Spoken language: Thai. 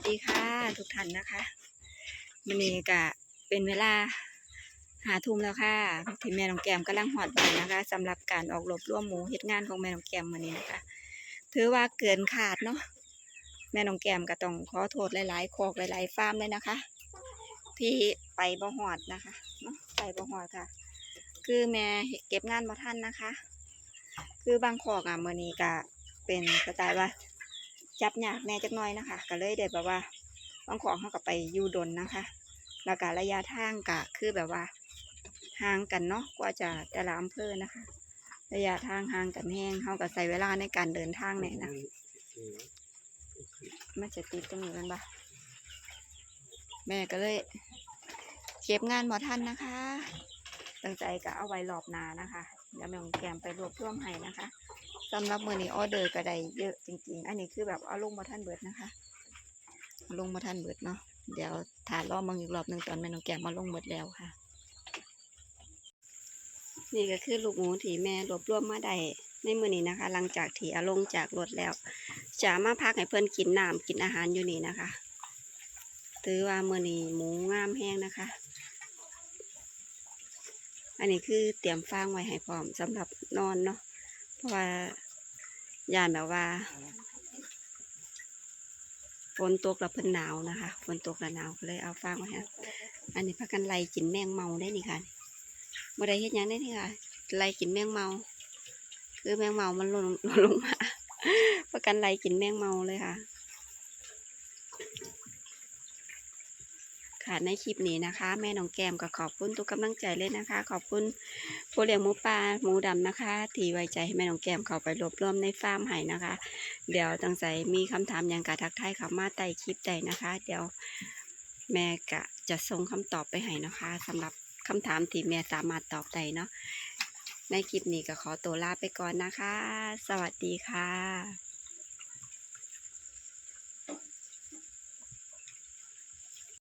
สดีค่ะ ทุกท่านนะคะมันนี้ก็เป็นเวลาหาทุ่มแล้วค่ะที่แม่น้องแก้มกำลังหอดบ้านะคะสำหรับการออกรบร่วมหมูเฮ็ดงานของแม่น้องแก้มวันนี้นะคะ ถือว่าเกินขาดเนาะแม่น้องแก้มก็ต้องขอโทษหลายๆคอกหลายๆฟาร์มเลยนะคะ ที่ไปบ่หอดนะคะเนาะไปบ่หอดค่ะ คือแม่เก็บงานบ่ทันนะคะ คือบางขอกอะมื้อนี้ก็เป็นสไตล์ว่า จับยากแน่จักหน่อยนะคะ ก็เลยได้แบบว่าบางของเขาก็ไปยูดนนะคะแล้วก็ระยะทางก็คือแบบว่าห่างกันเนาะกว่าจะแต่ละอำเภอนะคะ ระยะทางห่างกันแห้งเขาก็ใส่เวลาในการเดินทางเนี่ยนะมันจะติดตรงนี้กันปะแม่ก็เลยเก็บงานหมอทันนะคะตั้งใจก็เอาไว้รอบนานะคะเดี๋ยวแม่ของแกมไปรวบรวมให้นะคะ สำหรับมือนี้ออเดอร์ก็ได้เยอะจริง ๆ อันนี้คือแบบเอาลงมาท่านเบิดนะคะเอาลงมาท่านเบิดเนาะเดี๋ยวถ่ายรอบมังอีกรอบหนึ่งตอนแม่น้องแก้มมาลงหมดแล้วค่ะ นี่ก็คือลูกหมูที่แม่รวบรวมมาได้ในมือนี้นะคะ หลังจากที่เอาลงจากรถแล้วจะมาพักให้เพื่อนกินน้ำกินอาหารอยู่นี่นะคะถือว่ามือนี้หมูงามแห้งนะคะอันนี้คือเตรียมฟางไว้ให้พร้อมสำหรับนอนเนาะเพราะว่า ยานแบบว่าฝนตกแล้วเพิ่นหนาวนะคะฝนตกแล้วหนาวก็เลยเอาฟางมาฮะอันนี้พักกันไล่กินแมงเมาได้นี่ค่ะบ่ได้เฮ็ดหยังได้นี่ค่ะไล่กินแมงเมา คือแมงเมามันหล่นหล่นลงมาพักกันไล่กินแมงเมาเลยค่ะ ค่ะในคลิปนี้นะคะ แม่น้องแก้มก็ขอบคุณทุกกำลังใจเลยนะคะ ขอบคุณผู้เลี้ยงหมูป่าหมูดำนะคะที่ไว้ใจให้แม่น้องแก้มเข้าไปรวบรวมในฟาร์มให้นะคะ เดี๋ยวตั้งใจมีคำถามอย่างกะทักทายเข้ามาใต้คลิปใดนะคะ เดี๋ยวแม่กะจะส่งคำตอบไปให้นะคะสำหรับคำถามที่แม่สามารถตอบได้เนาะในคลิปนี้ก็ขอตัวลาไปก่อนนะคะ สวัสดีค่ะ